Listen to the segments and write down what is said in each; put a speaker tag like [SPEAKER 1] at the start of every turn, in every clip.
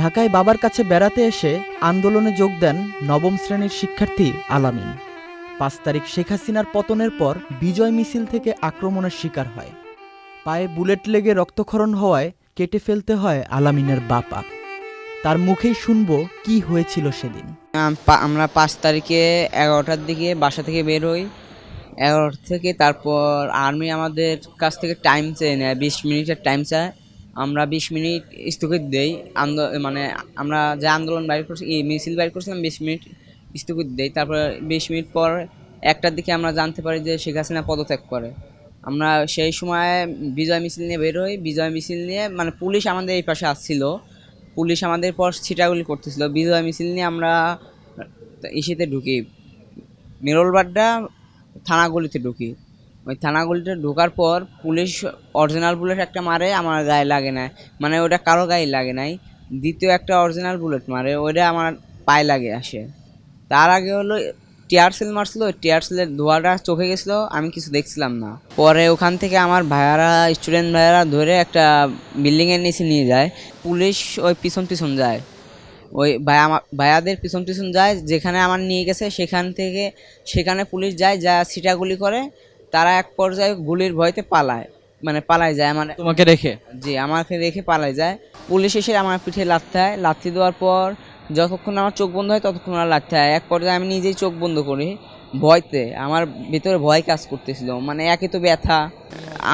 [SPEAKER 1] ঢাকায় বাবার কাছে বেড়াতে এসে আন্দোলনে যোগ দেন নবম শ্রেণির শিক্ষার্থী আলামিন। পাঁচ তারিখ শেখ হাসিনার পতনের পর বিজয় মিছিল থেকে আক্রমণের শিকার হয়। পায়ে বুলেট লেগে রক্তক্ষরণ হওয়ায় কেটে ফেলতে হয় আলামিনের বাপা। তার মুখেই শুনব কি হয়েছিল সেদিন।
[SPEAKER 2] আমরা পাঁচ তারিখে এগারোটার দিকে বাসা থেকে বের হই। এগারোটা থেকে তারপর আর্মি আমাদের কাছ থেকে টাইম চেয়ে নেয়, বিশ মিনিটের টাইম চায়। আমরা বিশ মিনিট স্থগিত দেই মানে আমরা যে আন্দোলন বাইর করছি মিছিল বাইর করছিলাম, বিশ মিনিট স্থগিত দেই। তারপর বিশ মিনিট পর একটার দিকে আমরা জানতে পারি যে শেখ হাসিনা পদত্যাগ করে। আমরা সেই সময় বিজয় মিছিল নিয়ে বের হই। বিজয় মিছিল নিয়ে মানে পুলিশ আমাদের এই পাশে আসছিল। পুলিশ আমাদের পর ছিটাগুলি করতেছিল। বিজয় মিছিল নিয়ে আমরা ইসেতে ঢুকি। মিরলবাড্ডা থানাগুলিতে ঢুকি। ওই থানাগুলিতে ঢোকার পর পুলিশ অরিজিনাল বুলেট একটা মারে, আমার গায়ে লাগে না। মানে ওটা কারও গায়ে লাগে নাই। দ্বিতীয় একটা অরিজিনাল বুলেট মারে ওটা আমার পায়ে লাগে আসে। তার আগে হলো টিয়ার সেল মারছিল টিয়ার সেলের ধোয়াটা চোখে গেছিল, আমি কিছু দেখছিলাম না। পরে ওখান থেকে আমার ভাইয়ারা স্টুডেন্ট ভাইয়ারা ধরে একটা বিল্ডিংয়ের নিচে নিয়ে যায়। পুলিশ ওই পিছন পিছন যায়। ওই ভাইয়া আমা- ভাইয়াদের পিছন পিছন যায়, যেখানে আমার নিয়ে গেছে, সেখান থেকে, সেখানে পুলিশ যায় যা ছিটাগুলি করে তারা এক পর্যায়ে গুলির ভয়তে পালায়। মানে পালায় যায় মানে
[SPEAKER 1] তোমাকে রেখে?
[SPEAKER 2] জি আমাকে রেখে পালায় যায়। পুলিশ এসে আমার পিঠে লাথি হয় লাথি দেওয়ার পর যতক্ষণ আমার চোখ বন্ধ হয় ততক্ষণ আমার লাথি হয় এক পর্যায়ে আমি নিজেই চোখ বন্ধ করি ভয়তে। আমার ভিতরে ভয় কাজ করতেছিল মানে একে তো ব্যথা।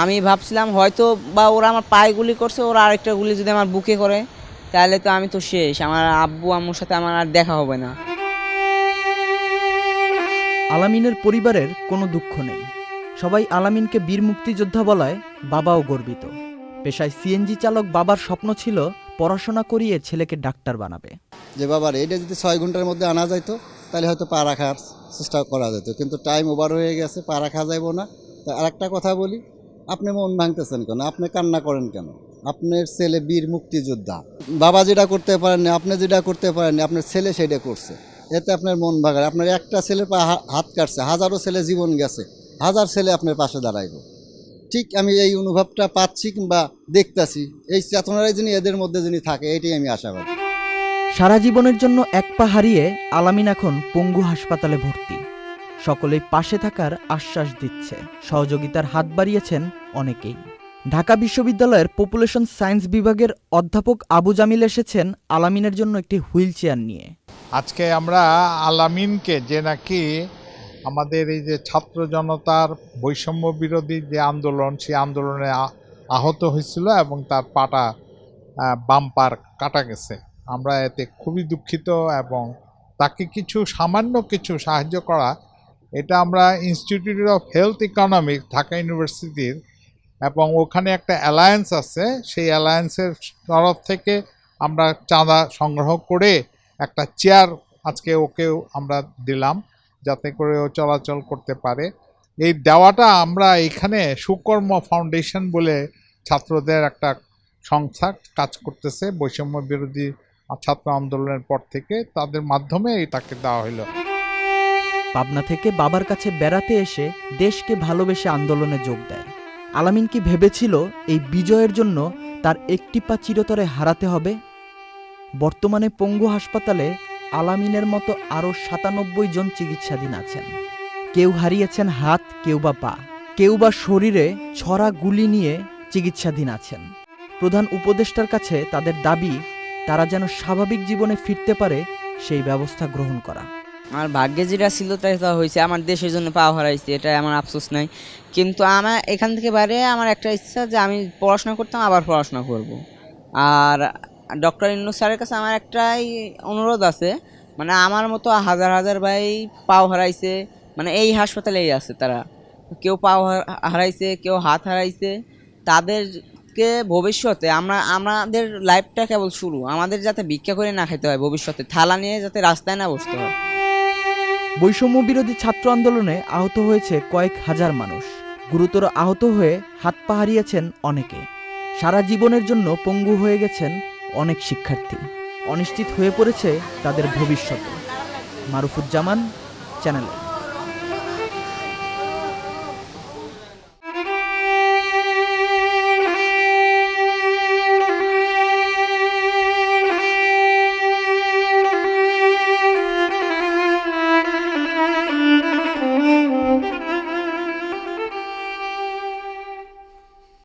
[SPEAKER 2] আমি ভাবছিলাম হয়তো বা ওরা আমার পায়ে গুলি করছে ওরা আরেকটা গুলি যদি আমার বুকে করে তাহলে তো আমি তো শেষ। আমার আব্বু আম্মুর সাথে আমার আর দেখা হবে না।
[SPEAKER 1] আলামিনের পরিবারের কোনো দুঃখ নেই। সবাই আলামিনকে বীর মুক্তিযোদ্ধা বলায় বাবাও গর্বিত। পেশায় সিএনজি চালক বাবার স্বপ্ন ছিল পড়াশোনা করিয়ে ছেলেকে ডাক্তার বানাবে।
[SPEAKER 3] যে বাবার এটা যদি ছয় ঘণ্টার মধ্যে আনা যাইতো, তাহলে হয়তো পা রাখার চেষ্টা করা যেত। কিন্তু টাইম ওভার হয়ে গেছে, পা রাখা যাইব না। তা আরেকটা কথা বলি, আপনি মন ভাঙতেছেন কেন? আপনি কান্না করেন কেন? আপনার ছেলে বীর মুক্তিযোদ্ধা। বাবা যেটা করতে পারেননি, আপনি যেটা করতে পারেননি, আপনার ছেলে সেটা করছে। এতে আপনার মন ভাঙায় আপনার একটা ছেলে পা হাত কাটছে, হাজারো ছেলে জীবন গেছে। হাজার ছেলে আপনার পাশে দাঁড়াইব। ঠিক আমি এই অনুভবটা পাচ্ছি কিংবা দেখতাছি এই চেতনারাই যিনি এদের মধ্যে যিনি থাকে এটাই আমি আশাবাদী
[SPEAKER 1] সারা জীবনের জন্য এক পা হারিয়ে আলামিন এখন পঙ্গু হাসপাতালে ভর্তি। সকলেই পাশে থাকার আশ্বাস দিচ্ছে। সহযোগিতার হাত বাড়িয়েছেন অনেকেই। ঢাকা বিশ্ববিদ্যালয়ের পপুলেশন সায়েন্স বিভাগের অধ্যাপক আবু জামিল এসেছেন আলামিনের জন্য একটি হুইল চেয়ার নিয়ে।
[SPEAKER 4] আজকে আমরা আলামিনকে যে নাকি আমাদের এই যে ছাত্র জনতার বৈষম্য বিরোধী যে আন্দোলন সেই আন্দোলনে আহত হয়েছিল এবং তার পাটা আহ, বাম পার কাটা গেছে। আমরা এতে খুবই দুঃখিত এবং তাকে কিছু সামান্য কিছু সাহায্য করা এটা আমরা institute of health economic Dhaka ইউনিভার্সিটির এবং ওখানে একটা অ্যালায়েন্স আছে। সেই অ্যালায়েন্সের তরফ থেকে আমরা চাঁদা সংগ্রহ করে একটা চেয়ার আজকে ওকে আমরা দিলাম। যাতে করে ও চলাচল করতে পারে। এই দেওয়াটা আমরা এখানে সুকর্ম ফাউন্ডেশন বলে ছাত্রদের একটা সংস্থা কাজ করতেছে, বৈষম্য বিরোধী ছাত্র আন্দোলনের পর থেকে। তাদের মাধ্যমে এটাকে দেওয়া হলো।
[SPEAKER 1] পাবনা থেকে বাবার কাছে বেড়াতে এসে দেশকে ভালোবেসে আন্দোলনে যোগ দেয়। আলামিন কি ভেবেছিল এই বিজয়ের জন্য তার একটি পা চিরতরে হারাতে হবে? বর্তমানে পঙ্গু হাসপাতালে আলামিনের মতো আরও সাতানব্বই জন চিকিৎসাধীন আছেন। কেউ হারিয়েছেন হাত, কেউ বা পা। কেউ বা শরীরে ছড়া গুলি নিয়ে চিকিৎসাধীন আছেন। প্রধান উপদেষ্টার কাছে তাদের দাবি, তারা যেন স্বাভাবিক জীবনে ফিরতে পারে সেই ব্যবস্থা গ্রহণ করা।
[SPEAKER 2] আমার ভাগ্যে যেটা ছিল তাই তা হয়েছে। আমার দেশের জন্য পাওয়া হারাইছে এটা আমার আফসোস নাই। কিন্তু আমার এখান থেকে বাইরে আমার একটা ইচ্ছা যে আমি পড়াশোনা করতাম, আবার পড়াশোনা করব। আর ডক্টর ইন্নু স্যারের কাছে আমার একটাই অনুরোধ আছে মানে আমার মতো হাজার হাজার ভাই পাও হারাইছে। মানে এই হাসপাতালেই আছে তারা। কেউ পাও হারা- হারাইছে, কেউ হাত হারাইছে। তাদেরকে ভবিষ্যতে আমরা, আমাদের লাইফটা কেবল শুরু। আমাদের যাতে ভিক্ষা করে না খেতে হয় ভবিষ্যতে। থালা নিয়ে যাতে রাস্তায় না বসতে হয়।
[SPEAKER 1] বৈষম্য বিরোধী ছাত্র আন্দোলনে আহত হয়েছে কয়েক হাজার মানুষ। গুরুতর আহত হয়ে হাত পা হারিয়েছেন অনেকে। সারা জীবনের জন্য পঙ্গু হয়ে গেছেন অনেক শিক্ষার্থী। অনিশ্চিত হয়ে পড়েছে তাদের ভবিষ্যৎ। মারুফুজ্জামান চ্যানেলে